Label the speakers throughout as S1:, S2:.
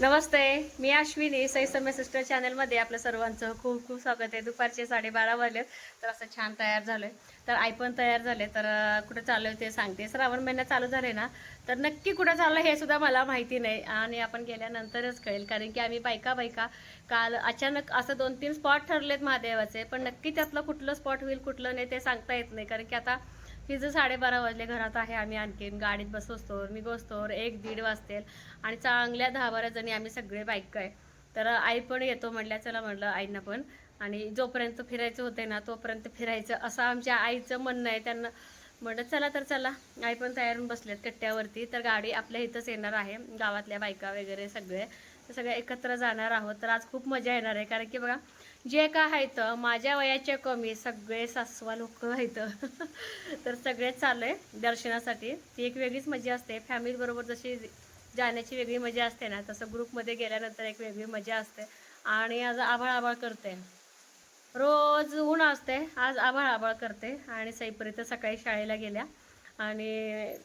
S1: नमस्ते मी Ashwini सैसम्य sister चॅनलमध्ये आपलं सर्वांचं खूप खूप स्वागत आहे. दुपारचे साडेबारा वाजलेत तर असं छान तयार झालं तर आई पण तयार झाले तर कुठं चालू आहे ते सांगते. श्रावण महिना चालू झाले ना तर नक्की कुठं चाललं हे सुद्धा मला माहिती नाही आणि आपण गेल्यानंतरच कळेल. कारण की आम्ही बायका बायका काल अचानक असं दोन तीन स्पॉट ठरलेत महादेवाचे पण नक्की त्यातलं कुठलं स्पॉट होईल कुठलं नाही ते सांगता येत नाही. कारण की आता ही साडेबारा वाजले घरात आहे आम्ही आणखीन गाडीत बसवतो मी एक दीड वाजतील. आणि चांगल्या दहा बारा जणी आम्ही सगळे बाईक आहे. तर आई पण येतो म्हटल्या चला म्हटलं आईंना पण. आणि जोपर्यंत फिरायचं होते ना तोपर्यंत फिरायचं. असं आमच्या आईचं म्हणणं आहे. त्यांना म्हटलं चला तर चला. आई पण तयार होऊन बसलेत कट्ट्यावरती. तर गाडी आपल्या इथंच येणार आहे. गावातल्या बायका वगैरे सगळे. तर सगळे एकत्र जाणार आहोत. तर आज खूप मजा येणार आहे. कारण की बघा जे काय आहेत माझ्या वयाच्या कमी सगळे सासवा लोक आहेत. तर सगळेच चाललंय दर्शनासाठी. ती एक वेगळीच मजा असते. फॅमिली बरोबर जशी जाण्याची वेगळी मजा असते ना. तसं ग्रुपमध्ये गेल्यानंतर एक वेगळी मजा असते. आणि आज आभाळ आभाळ करते. रोज ऊन असते. आज आभाळ आभाळ करते. आणि सईपर्यंत सकाळी शाळेला गेल्या. आणि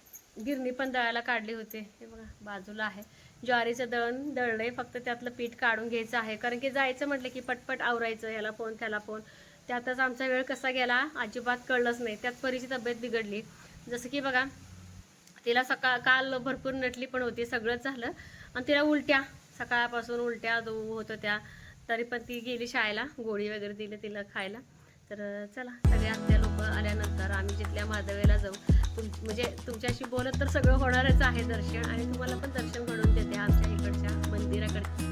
S1: गिरणी पण दळायला काढली होती. हे बघा बाजूला आहे. ज्वारीचं दळण दळलंय. फक्त त्यातलं पीठ काढून घ्यायचं आहे. कारण की जायचं म्हटलं की पटपट आवरायचं. ह्याला फोन त्याला फोन त्यातच आमचा वेळ कसा गेला अजिबात कळलंच नाही. त्यात परीची तब्येत बिघडली. जसं की बघा तिला सकाळ काल भरपूर नटली पण होती सगळंच झालं. आणि तिला उलट्या सकाळपासून उलट्या दो- होत होत्या. तरी पण ती गेली शाळेला गोळी वगैरे दिली तिला खायला. तर चला सगळे आत्या लोक आल्यानंतर आम्ही जिथल्या महादेवेला जाऊ. तुम म्हणजे तुमच्याशी बोलत तर सगळं होणारच आहे दर्शन. आणि तुम्हाला पण दर्शन घडवून देते आमच्या इकडच्या मंदिराकडे.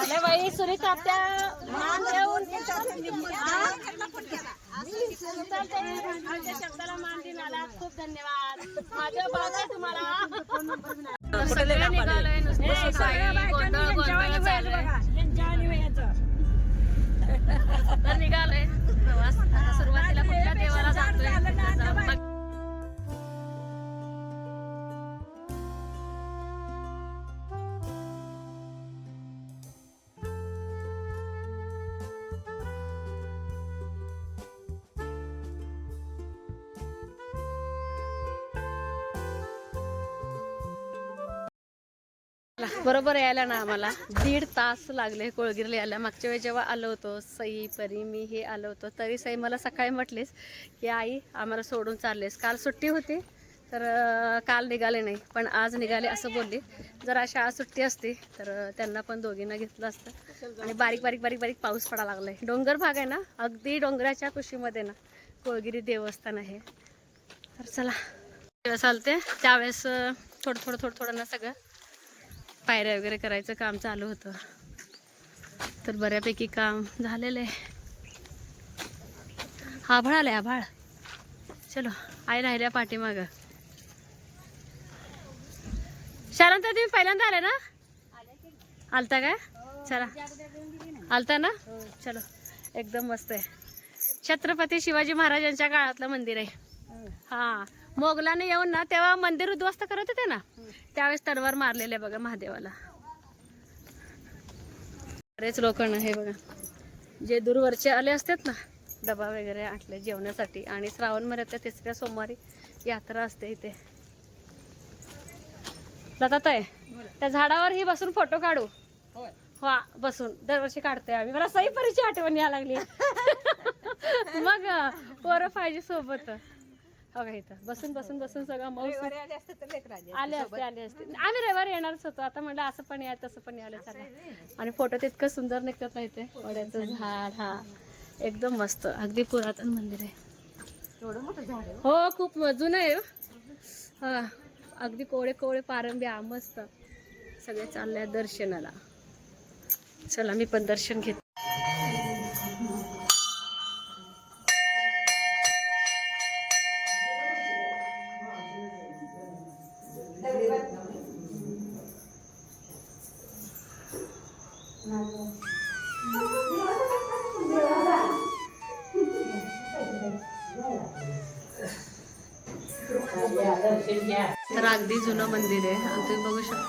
S1: आल्या बाई सुरेश आत्या मान देऊन शब्दाला मान देऊन आला. खूप धन्यवाद. माझ्या बाबा तुम्हाला. तर सगळे निघालोय? नुसतं सकाळी गोंधळ गोंधळ चालू तर निघालोय. प्रवास आता सुरुवातीला कुठल्या देवाला बरोबर यायला ना आम्हाला. दीड तास लागले कोळगिरीला यायला. मागच्या वेळी जेव्हा आलो होतो सई परी मी हे आलो होतो. तरी सई मला सकाळी म्हटलीस की आई आम्हाला सोडून चाललेस. काल सुट्टी होती तर काल निघाले नाही पण आज निघाले असं बोलली. जर अशा आज सुट्टी असती तर त्यांना पण दोघींना घेतलं असतं. आणि बारीक बारीक बारीक बारीक पाऊस पडा लागलाय. डोंगर भाग आहे ना अगदी डोंगराच्या कुशीमध्ये ना कोळगिरी देवस्थान आहे. तर चला चालते. त्यावेळेस थोडं थोडं थोडं थोडं ना सगळं पायऱ्या वगैरे करायचं काम चालू होतं. तर बऱ्यापैकी काम झालेलं आहे. आभाळ आलंय आभाळ. चलो आई राहिल्या पाठीमाग. शांत तुम्ही पहिल्यांदा आले ना? आलता काय? चला. आलता ना? चलो एकदम मस्त आहे. छत्रपती शिवाजी महाराजांच्या काळातलं मंदिर आहे. हा. मोगलाने येऊन ना तेव्हा मंदिर उद्ध्वस्त करत होते ना त्यावेळेस तलवार मारलेले बघा महादेवाला. बरेच लोकांना हे बघा जे दूरवरचे आले असतात ना डबा वगैरे आटले जेवणासाठी. आणि श्रावण महिन्यातल्या तिसऱ्या सोमवारी यात्रा असते इथे. जातात आहे त्या झाडावर ही बसून फोटो काढू. हा बसून. दरवर्षी काढतोय आम्ही. मला सई परीची आठवण यायला लागली. मग पोरं पाहिजे सोबत. हो का इथं. बसून बसून बसून सगळं मौस आले असते आले असते आम्ही रविवारी येणारच होतो. आता म्हणलं असं पण या तसं पण यायला चालेल आणि फोटो तितकं सुंदर निघतात नाही ते वड्याचं झाड हा. एकदम मस्त. अगदी पुरातन मंदिर आहे. हो? खूप जुनं आहे हो. हा. अगदी कोळे कोळे पारंब्या मस्त. सगळे चालले दर्शनाला. चला मी पण दर्शन घेते.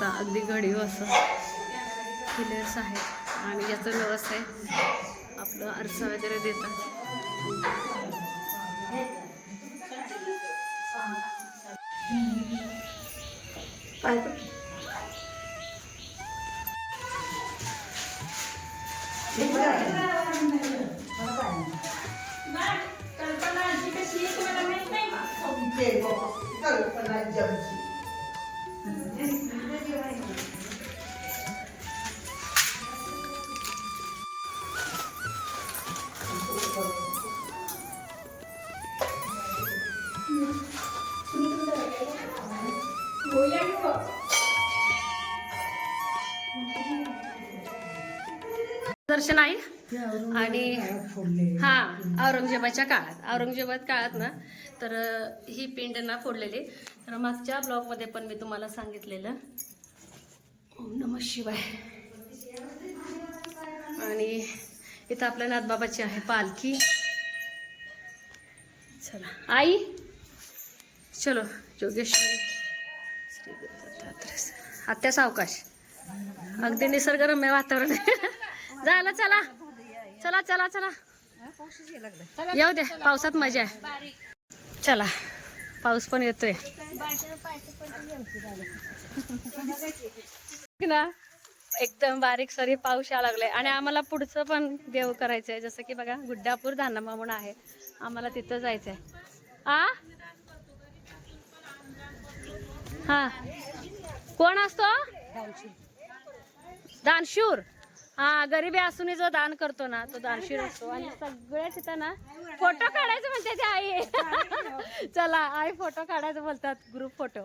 S1: शकता अगदी घडीव असं पिलर्स आहेत. आणि याचं नवस आहे. आपलं आरसा वगैरे देतात. दर्शन आहे आणि हा औरंगजेबाच्या काळात. औरंगजेबात काळात ना तर ही पिंड ना फोडलेली. तर मागच्या ब्लॉगमध्ये पण मी तुम्हाला सांगितलेलं. ओम नम शिवाय. आणि इथं आपल्या नाथबाबाची आहे पालखी. चला. आई? चलो जोगेश्वरी. श्री आत्या सावकाश अगदी निसर्गरम्य वातावरण. आहे. झालं चला. चला चला चला. येऊ दे पावसात मजा आहे. चला पाऊस पण येतोय. ना एकदम बारीक सरी पाऊस या लागलाय. आणि आम्हाला पुढचं पण देव करायचंय. जसं की बघा गुड्डापूर धानामा म्हणून आहे. आम्हाला तिथं जायचंय. आ? हा. कोण असतो? दानशूर हा गरिबी असूनही जो दान करतो ना तो दानशूर असतो. आणि सगळ्या तिथं ना फोटो काढायचं म्हणते ती आई. चला आई फोटो काढायचं बोलतात ग्रुप फोटो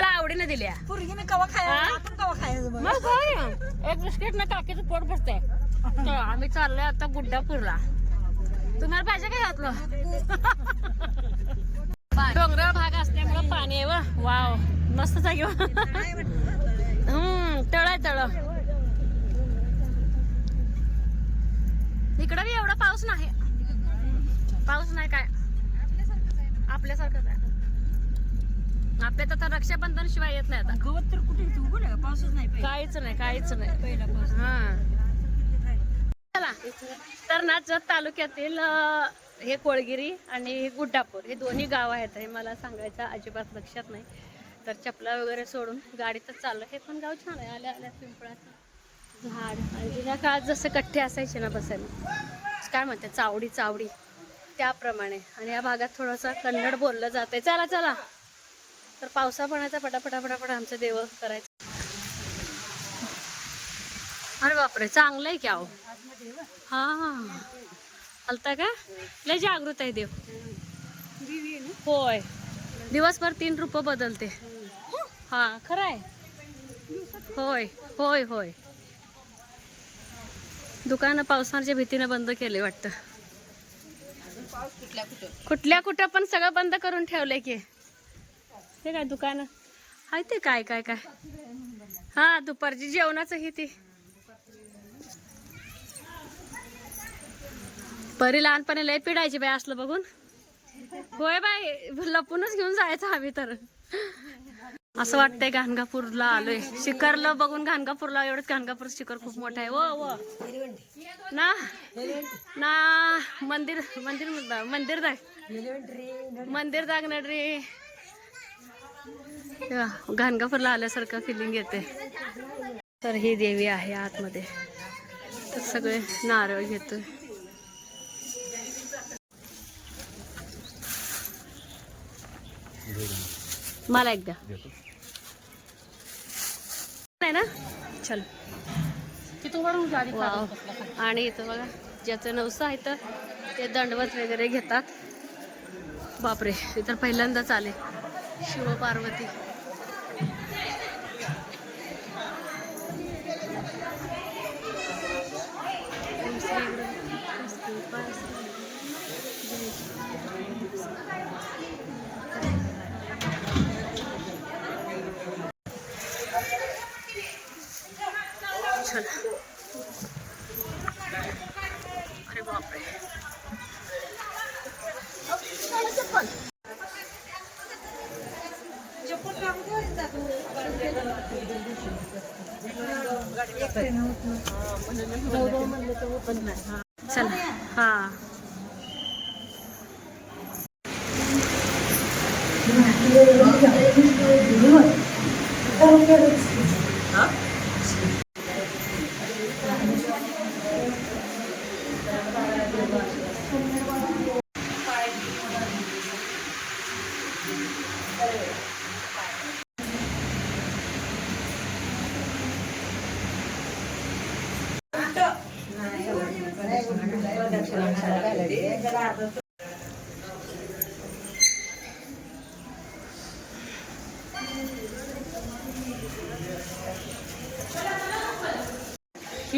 S1: मला आवडीने दिल्या.
S2: कवा खायला
S1: मग? एक बिस्किट ना काकीचं पोट भरते तर आम्ही चाललोय आता गुड्डापूरला तुम्हाला पाहिजे काय घातलं डोंगराळ भाग असल्यामुळं पाणी आहे व. वाव. मस्त जागी हम्म तळ आहे तळ. इकडं बी एवढा पाऊस नाही. पाऊस नाही काय? आपल्यासारखंच आहे. आपल्यात आता रक्षाबंधन शिवाय येत नाही आता.
S2: गवत तर कुठे? पाऊसच नाही
S1: काहीच नाही काहीच नाही.
S2: पहिला पाऊस.
S1: हा. चला. तर ना जत तालुक्यातील हे कोळगिरी आणि गुड्डापूर हे दोन्ही गाव आहेत. हे मला सांगायचं अजिबात लक्षात नाही. तर चपला वगैरे सोडून गाडीतच चाललं. हे पण गाव छान आहे. आल्या आल्या पिंपळाचं. झाड. आणि जुन्या काळात जसे कठ्ठे असायचे ना बसायला काय म्हणते चावडी चावडी. त्याप्रमाणे. आणि या भागात थोडंसं कन्नड बोललं जातंय. चला चला. तर पावसा पाण्याचा पटापटा पटापट आमचं देव करायचं. अरे बापरे चांगलं आहे की अहो. हा हलता का? लय जागृत आहे देव. होय. दिवसभर तीन रुपये बदलते. हा खरं आहे. होय होय होय. दुकानं पावसाच्या भीतीने बंद केले वाटतं. कुठल्या कुठं? पण सगळं बंद करून ठेवलंय की. हे काय दुकानं? आहे ते काय काय काय? हा दुपारची जेवणाचं ही ती. परी लहानपणी लय पिडायची बाई असलं बघून. होय बाई लपूनच घेऊन जायचं आम्ही तर. असं वाटतंय घाणगापूरला आलोय. शिखरला बघून घाणगापूरला एवढंच घाणगापूर शिखर खूप मोठं आहे. व ना ना मंदिर मंदिर मंदिर दाग मंदिर दाग ना रे घाणगापूरला आल्यासारखं फिलिंग येते तर ही देवी आहे आतमध्ये. तर सगळे नारळ घेतोय. मला एकदा ना? चल. आणि इथं बघा ज्याचं नवसं आहे तर ते दंडवत वगैरे घेतात. बापरे हे तर पहिल्यांदाच आले. शिव चला. हा.
S2: हा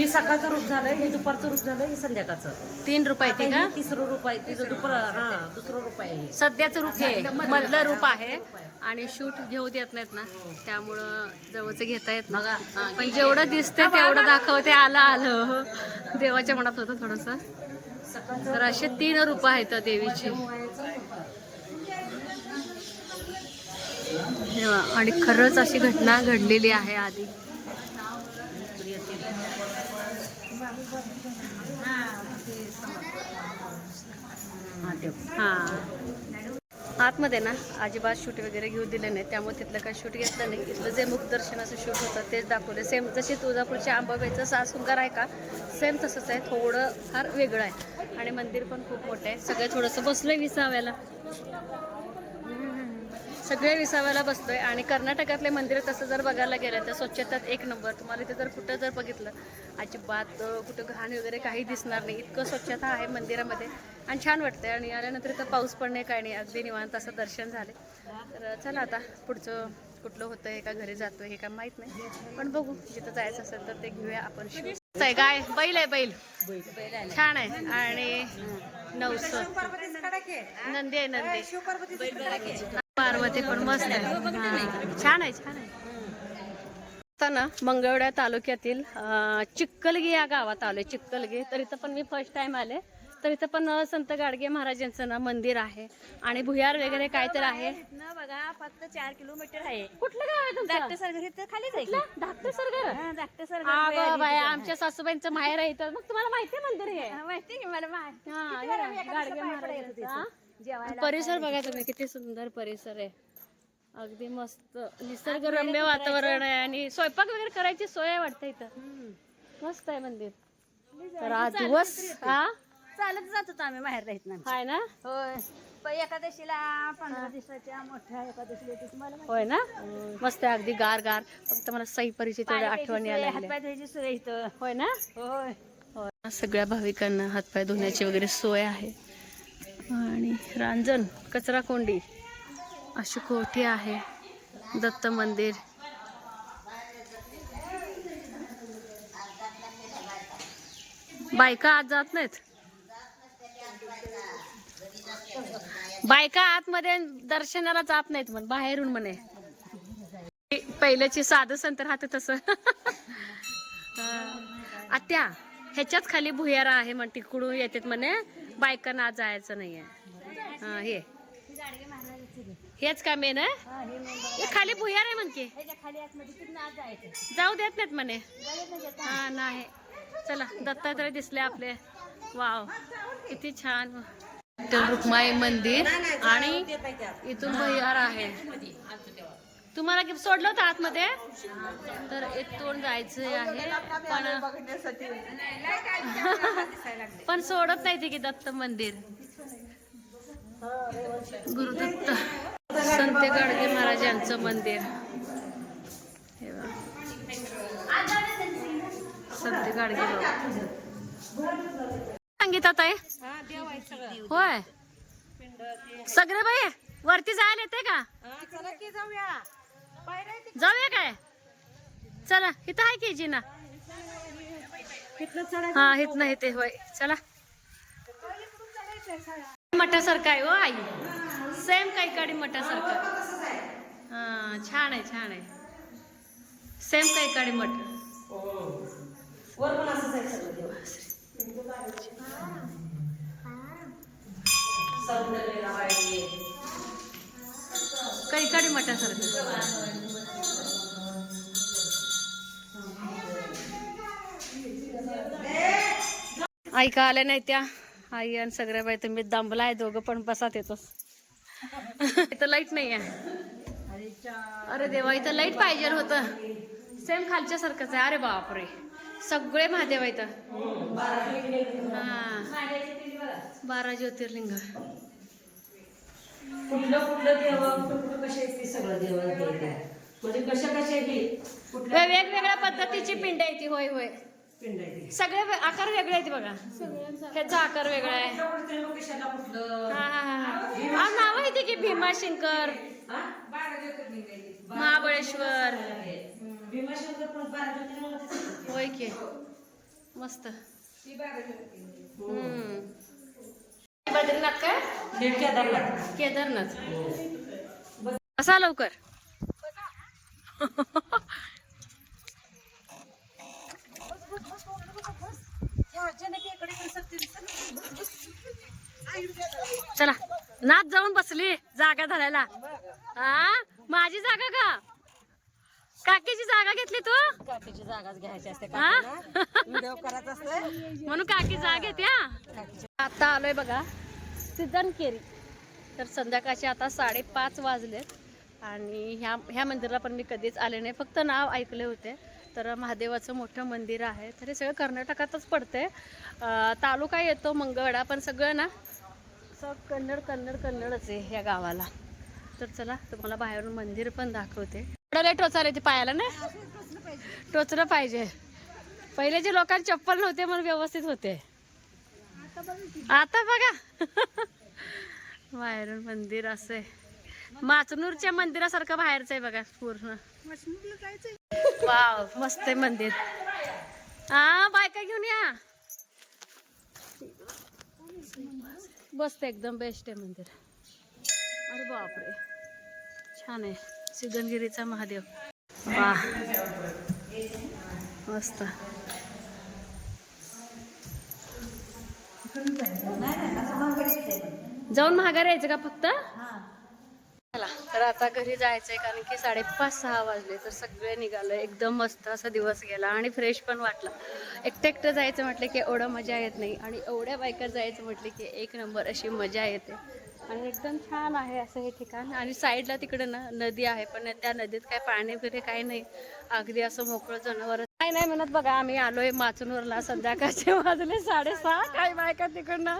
S2: सकाळचं रूप झालं हे दुपारचं रूप झालं हे संध्याकाळचं?
S1: तीन रुपये ती का?
S2: हे तिसरं रूप आहे तिचं दुपार हा दुसरं रूप आहे. हे.
S1: सध्याचं रूप हे मधलं रूप आहे. आणि शूट घेऊ देत नाहीत ना. त्यामुळं जवळचं घेता येत ना पण जेवढं दिसतंय तेवढं दाखवते आलं आलं. देवाच्या मनात होतं थोडस. तर असे तीन रूप आहेत देवीची. आणि खरंच अशी घटना घडलेली आहे आधी. आतमध्ये ना अजिबात शूट वगैरे घेऊ दिलं नाही. त्यामुळे तिथलं काही शूट घेतलं नाही. इथलं जे मुखदर्शनाचं शूट होतं तेच दाखवलं. सेम जशी तुळजापूरच्या आंबाबाईचं सासुंगार आहे का सेम तसंच आहे. थोडं फार वेगळं आहे. आणि मंदिर पण खूप मोठं आहे. सगळं थोडंसं बसलं विसाव्याला सगळे विसाव्याला बसतोय आणि कर्नाटकातले मंदिर तसं जर बघायला गेलं तर स्वच्छतात एक नंबर. तुम्हाला इथे जर कुठं जर बघितलं अजिबात कुठं घाण वगैरे काही दिसणार नाही. इतकं स्वच्छता आहे मंदिरामध्ये आणि छान वाटतंय आणि आल्यानंतर इथं पाऊस पडणे काही काय नाही. अगदी निवांत असं दर्शन झाले. तर चला आता पुढचं कुठलं होतं हे का घरी जातोय हे का माहीत नाही. पण बघू जिथं जायचं असेल तर ते घेऊया आपण. shoot. आहे गाय बैल आहे बैल. छान आहे. आणि नवस. नंदी आहे नंदी. पार्वती पण मस्त आहे. छान आहे छान आहे. आता ना मंगळवेढा तालुक्यातील चिक्कलगी या गावात आलोय चिक्कलगी. तर इथं पण मी फर्स्ट टाइम आले. तर इथं पण संत गाडगे महाराजांचं ना मंदिर आहे. आणि भुयार वगैरे काय तर आहे.
S2: ना बघा फक्त चार किलोमीटर आहे.
S1: कुठलं गाव आहे?
S2: धाकटे
S1: सरगर
S2: हा, धाकटे
S1: अगं
S2: सरघर
S1: बाया आमच्या सासूबाईंचं माहेर आहे इथं. मग तुम्हाला माहिती आहे मंदिर हे?
S2: माहिती आहे की मला माहिती.
S1: गाडगे परिसर बघा तुम्ही किती सुंदर परिसर आहे. अगदी मस्त निसर्गरम्य वातावरण आहे आणि स्वयंपाक वगैरे करायची सोय आहे वाटतं इथं. मस्त आहे मंदिर. तर आज दिवस हा?
S2: चालत जात होतो आम्ही बाहेर राहत ना
S1: हाय ना?
S2: होय. पण एकादशीला पंधरा दिवसाच्या मोठ्या एकादशीला येते तुम्हाला माहिती
S1: होय ना? मस्त आहे अगदी गार गार फक्त मला सई
S2: आहे?
S1: आठवणी आल्या
S2: हातपाय धुवायची सोय इथं.
S1: होय ना?
S2: होय.
S1: होय. सगळ्या भाविकांना हातपाय धुण्याची वगैरे सोय आहे. आणि रांजण कचरा कोंडी अशी कोठी आहे दत्त मंदिर. बायका आत जात नाहीत? बायका आतमध्ये दर्शनाला जात नाहीत म्हण बाहेरून म्हणे. पहिल्याची साधं संत राहते तसं. आत्या ह्याच्याच खाली भुयारा आहे म्हण तिकडून येतात म्हणे. बायकांना आज जायचं नाहीये. हा हे. हेच का मेन आहे?
S2: हे. हे
S1: खाली भुयार आहे म्हणते.
S2: जायचं.
S1: जाऊ देत नाहीत म्हणे.
S2: नाही.
S1: हा नाही. चला दत्तात्रय दिसले आपले. वाव किती छान. रुक्माई मंदिर आणि इथून भुयार आहे. तुम्हाला गिफ्ट सोडलं होतं आतमध्ये? तर इथून जायचं आहे पण पण सोडत नाही ते की दत्त मंदिर. गुरुदत्त संत गाडगे महाराजांचं मंदिर. हे बघा. संत गाडगे. सांगितलं ताई. होय. सगळे बाई वरती जायला येते का जाऊया. जाऊया काय? चला इथं आहे की जिना? हा इथं इथे होय. चला. मठासारखं आहे हो आई. सेम काही काडी मठासारखं. हा छान आहे छान आहे. सेम काही काडी मठ. सौंदर्य काडी मठासारखं. आई का आल्या नाही त्या. आई आणि सगळ्या बाई तुम्ही दमला आहे दोघं पण बसात येतोस इथं लाइट नाही आहे अरे देवा इथं लाइट पाहिजे होतं. सेम खालच्या सारखंच आहे. अरे बापरे. सगळे महादेव आहेत. हा. बारा ज्योतिर्लिंग.
S3: कुठलं कुठलं देव कुठलं कुठलं कसे आहेत ते सगळं देव म्हणजे कशा कशा ही? कुठल्या
S1: वे- वेगवेगळ्या पद्धतीची पिंड आहे ती होय होय.
S3: पिंड आहे ते.
S1: सगळे वे- आकार वेगळे आहेत बघा. ह्याचा आकार वेगळा आहे.
S3: कुठलं कुठलं त्र्यंबकेश्वरला कुठलं?
S1: हा हा हा हा. नाव आहे ते की भीमाशंकर.
S3: हा?
S1: महाबळेश्वर
S3: भीमाशंकर पण बारा ज्योतिर्लिंगातच येतात.
S1: होय की. मस्त. हम्म. बद्रीनाथ काय?
S3: हे केदारनाथ.
S1: केदारनाथ. असा लवकर. चला. नाच जाऊन बसली जागा धरायला. हा माझी जागा का? काकीची जागा घेतली तू?
S3: काकीची जागाच घ्यायची असते
S1: हा?
S3: व्हिडिओ करत असते.
S1: म्हणून काकी जाग येते हा? आता आलोय बघा सीझन केरी तर संध्याकाळचे आता साडेपाच वाजलेत आणि ह्या ह्या मंदिराला पण मी कधीच आले नाही. फक्त नाव ऐकले होते. तर महादेवाचं मोठं मंदिर आहे. तर हे सगळं कर्नाटकातच पडते तालुका येतो मंगळवाडा पण सगळं ना असं कन्नड कन्नड कन्नडच आहे या गावाला. तर चला तुम्हाला बाहेरून मंदिर पण दाखवते. थोडं टोचायला ते पायाला ना? टोचलं पाहिजे. पहिले जे लोकांना चप्पल नव्हते म्हणून व्यवस्थित होते. आता बघा. बाहेरून मंदिर असे माचनूरच्या मंदिरासारखं बाहेरचं आहे बघा पूर्ण. वाव मस्त आहे मंदिर. हा बायका घेऊन या. मस्त एकदम बेस्ट आहे मंदिर. अरे बापरे. छान आहे. सिद्धनगिरीचा महादेव. वा. मस्त. जाऊन महागारी यायचं का फक्त? चला तर आता घरी जायचंय कारण की साडेपाच सहा वाजले तर सगळे निघालो. एकदम मस्त असा दिवस गेला आणि फ्रेश पण वाटला. एकटं एकटं जायचं म्हटलं की एवढं मजा येत नाही आणि एवढ्या बायका जायचं म्हटलं की एक नंबर अशी मजा येते. आणि एकदम छान आहे असं हे ठिकाण. आणि साईडला तिकडे ना नदी आहे पण त्या नदीत काय पाणी वगैरे काही नाही. अगदी असं मोकळं जनावर. काय नाही म्हणत बघा आम्ही आलोय माचूनवरला संध्याकाळचे वाजले साडेसहा. काय बायका तिकडनं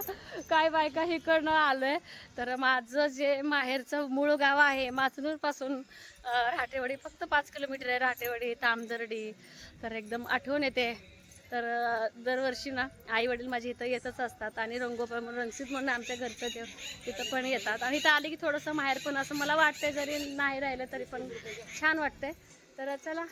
S1: काय बायका इकडनं आलोय. तर माझं जे माहेरचं मूळ गाव आहे माचनूरपासून राटेवाडी फक्त पाच किलोमीटर आहे राटेवाडी तामदर्डी. तर एकदम आठवण येते. तर दरवर्षी ना आई वडील माझे इथं येतच असतात आणि रंगोपा म्हणून रंगसीत म्हणून आमच्या घरचं देव तिथं पण येतात. आणि इथं आले की थोडंसं माहेर पण असं मला वाटतंय जरी नाही राहिलं तरी पण छान वाटतंय. तर चला.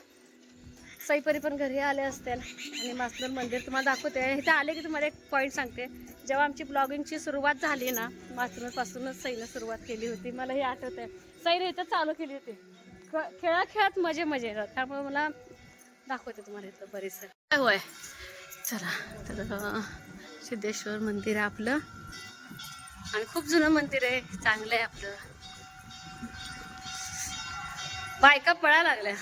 S1: सईपरी पण घरी आले असतील आणि मास्तर मंदिर तुम्हाला दाखवते. इथं आले की तुम्हाला एक पॉईंट सांगते. जेव्हा आमची ब्लॉगिंगची सुरुवात झाली ना मास्तरपासूनच सईनं सुरुवात केली होती. मला हे आठवत आहे सईने इथं चालू केली होती. खेळा खेळात मजे मजे येतात त्यामुळे मला दाखवते तुम्हाला इथं बरेच होय? चला तर सिद्धेश्वर मंदिर आहे आपलं. आणि खूप जुनं मंदिर आहे चांगलं आहे आपलं. बायका पळा लागल्या.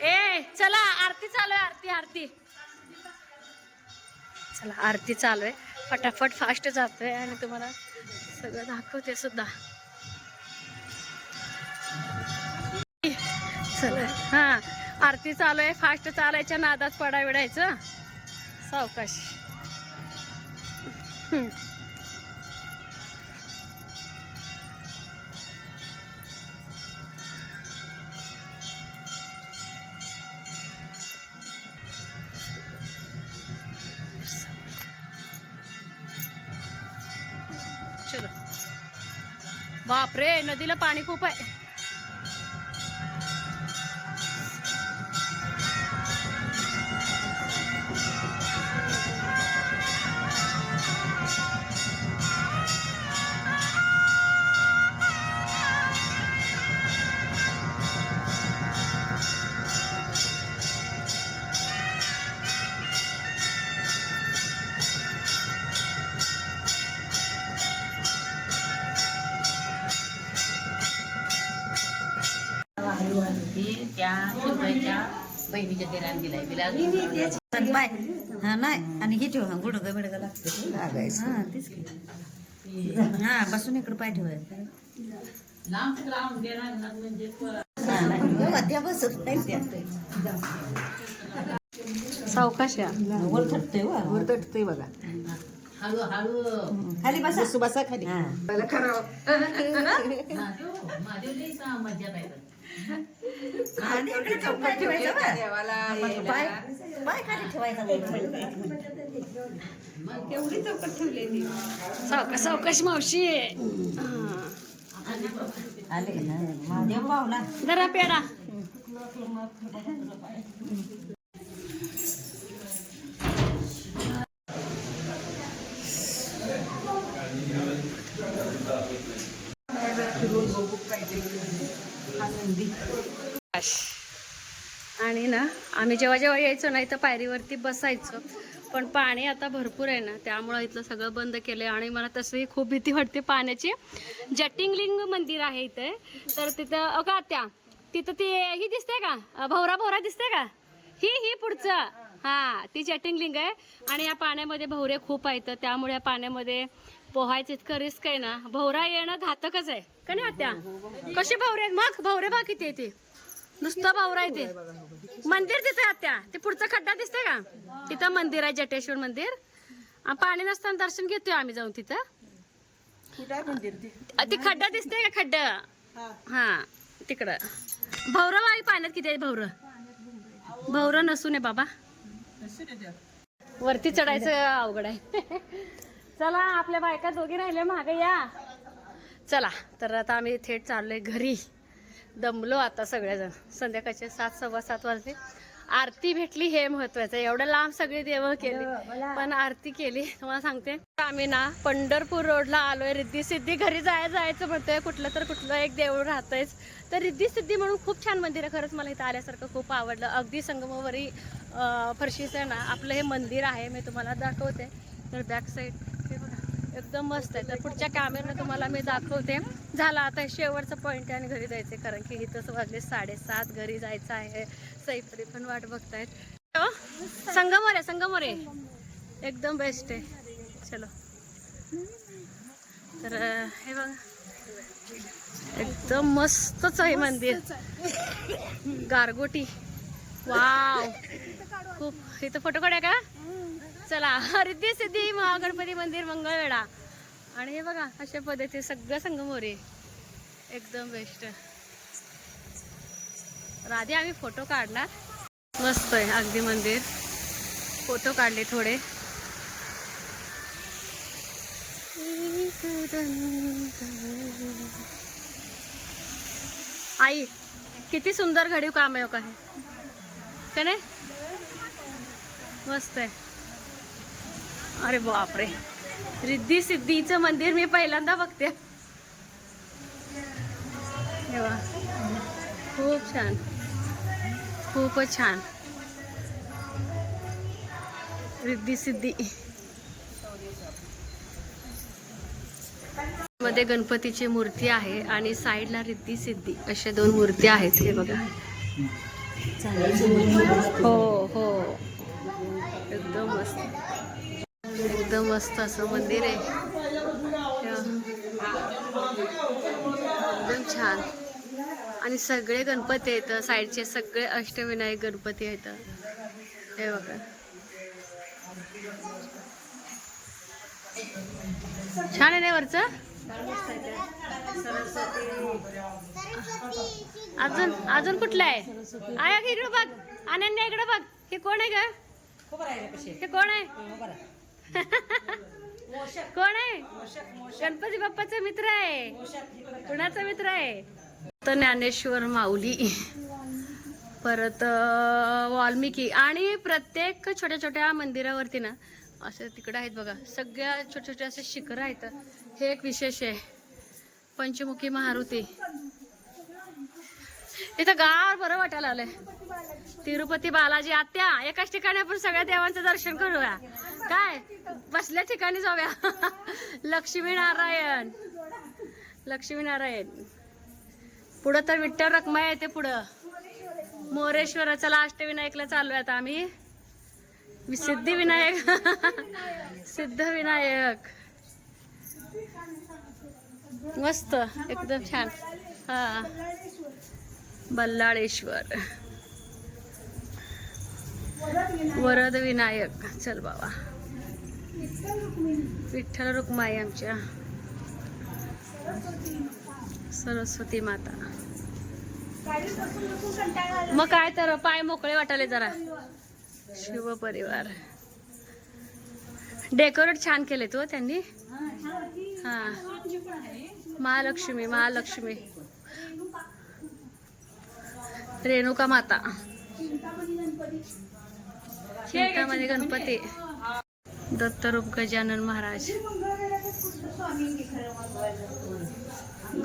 S1: ए चला आरती चालू आहे आरती आरती. चला आरती चालू आहे. फटाफट फास्ट जातोय आणि तुम्हाला सगळं दाखवते सुद्धा. चला हा. आरती चालू आहे फास्ट चालायच्या नादात पडा विडायचं सावकाश. बापरे नदीला पाणी खूप आहे.
S2: लागायचं हा तेच की. हा बसून इकडे पाय ठेवायचं त्या बसत नाही त्या
S1: सावकाश या.
S2: वर थटतंय वा वर थटतंय बघा.
S4: हळू हळू
S2: खाली बसा. बसा खाली. ठेवायचा पाय पाय खाली ठेवायचा.
S1: सावकाश सावकाश मावशी
S2: आले ना महादेव पाहुणा
S1: जरा पेडा आणि ना आम्ही जेव्हा जेव्हा यायचो ना इथं पायरीवरती बसायचो. पण पाणी आता भरपूर आहे ना त्यामुळं इथलं सगळं बंद केलं आणि मला तसंही खूप भीती वाटते पाण्याची. जटिंगलिंग मंदिर आहे इथे. तर तिथं अ त्या? तिथं ती ही दिसते का? भवरा भवरा दिसते का? ही ही पुढचं. हा ती जटिंगलिंग आहे. आणि या पाण्यामध्ये भवरे खूप आहेत. त्यामुळे या पाण्यामध्ये पोहायचं इतकं रिस्क आहे ना. भवरा येणं घातकच आहे. का नाही आत्या? कसे भवरे आहेत? मग भवरे बा किती आहे नुसतं भावरा आहे ते. मंदिर तिथे आत्या ते पुढचा खड्डा दिसतंय का? तिथं मंदिर आहे जटेश्वर मंदिर. पाणी नसताना दर्शन घेतोय आम्ही जाऊन तिथं. ते? खड्डा दिसतंय का खड्डा? हा. तिकडं. भौरव आहे पाण्यात किती आहे भौर भौर नसून आहे बाबा. वरती चढायचं अवघड आहे. चला आपल्या बायका दोघी राहिल्या मागे या. चला तर आता आम्ही थेट चाललोय घरी. दमलो आता सगळेजण. संध्याकाळचे सात सव्वा सात वाजले. आरती भेटली हे महत्वाचं आहे. एवढं लांब सगळी देव केली. पण आरती केली. तुम्हाला सांगते. आम्ही ना पंढरपूर रोडला आलोय. रिद्धी सिद्धी घरी जाय जायचं म्हणतोय. कुठलं तर कुठलं एक देऊळ राहतंयच. तर रिद्धी सिद्धी म्हणून खूप छान मंदिर आहे खरंच मला इथं आल्यासारखं खूप आवडलं. अगदी संगमवरी फरशीचं ना आपलं हे मंदिर आहे. मी तुम्हाला दाखवते. तर बॅक साईड एकदम मस्त आहे. तर पुढच्या कॅमेऱ्यानं तुम्हाला मी दाखवते. झाला आता शेवटचं पॉईंट आहे आणि घरी जायचे कारण की इथंच वाजले साडेसात. घरी जायचं आहे. सैफरी पण वाट बघतायत. हो? संगमवर आहे संगमवर आहे. एकदम बेस्ट आहे. चलो. तर हे बघा. एकदम मस्तच आहे मंदिर. गारगोटी. वाव. खूप. इथं फोटो काढूया का? चला. रिद्धी सिद्धी महागणपती मंदिर मंगळवेढा. आणि हे बघा अशा पद्धती सगळं संगमोरे एकदम बेस्ट राधे आम्ही फोटो काढणार. मस्त आहे अगदी मंदिर. फोटो काढले थोडे. आई किती सुंदर घडीव काम आहे. का हे का नाही? मस्त आहे. अरे बापरे. रिद्धी सिद्धीचं मंदिर मी पहिल्यांदा बघते. खूप छान. खूपच छान. रिद्धी सिद्धी. मध्ये गणपतीची मूर्ती आहे आणि साईडला रिद्धी सिद्धी. अशा दोन मूर्ती आहेत हे बघा. हो हो. एकदम मस्त. एकदम मस्त असं मंदिर आहे. एकदम छान. आणि सगळे गणपती आहेत साईडचे सगळे अष्टविनायक गणपती आहेत. हे बघा. छान आहे ना वरचं? अजून अजून कुठलं आहे? आया इकडं बघ. अनन्या इकडं बघ. हे कोण आहे का हे कोण आहे? कोण आहे? गणपती बाप्पाचा मित्र आहे. कुणाचा मित्र आहे? तर ज्ञानेश्वर माऊली. परत वाल्मिकी. आणि प्रत्येक छोट्या छोट्या मंदिरावरती ना असं तिकडं आहेत बघा. सगळ्या छोट्या छोट्या असे शिखरं आहेत. हे एक विशेष आहे. पंचमुखी महारुती इथं गाव बरं वाटायला आलंय. तिरुपती बालाजी आत्या. एकाच ठिकाणी आपण सगळ्या देवांचं दर्शन करूया. काय? बसल्या ठिकाणी जाऊया. लक्ष्मीनारायण. लक्ष्मीनारायण. पुढं तर विठ्ठल रखमा येते पुढं. मोरेश्वराचा अष्टविनायकला चालू आता आम्ही. वि- सिद्धिविनायक सिद्धविनायक मस्त. एकदम छान. हा. बल्लाळेश्वर. वरद विनायक. चल बाबा. विठ्ठल रुक्माई आमच्या. सरस्वती माता. मग काय तर पाय मोकळे वाटाले जरा. शिव परिवार. डेकोरेट छान केले तो हो त्यांनी. हा. महालक्ष्मी महालक्ष्मी. रेणुका माता. चिंतामणी गणपती. दत्तरूप गजानन महाराज.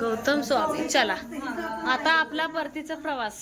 S1: गौतम स्वामी चला. आता आपला परतीचा प्रवास.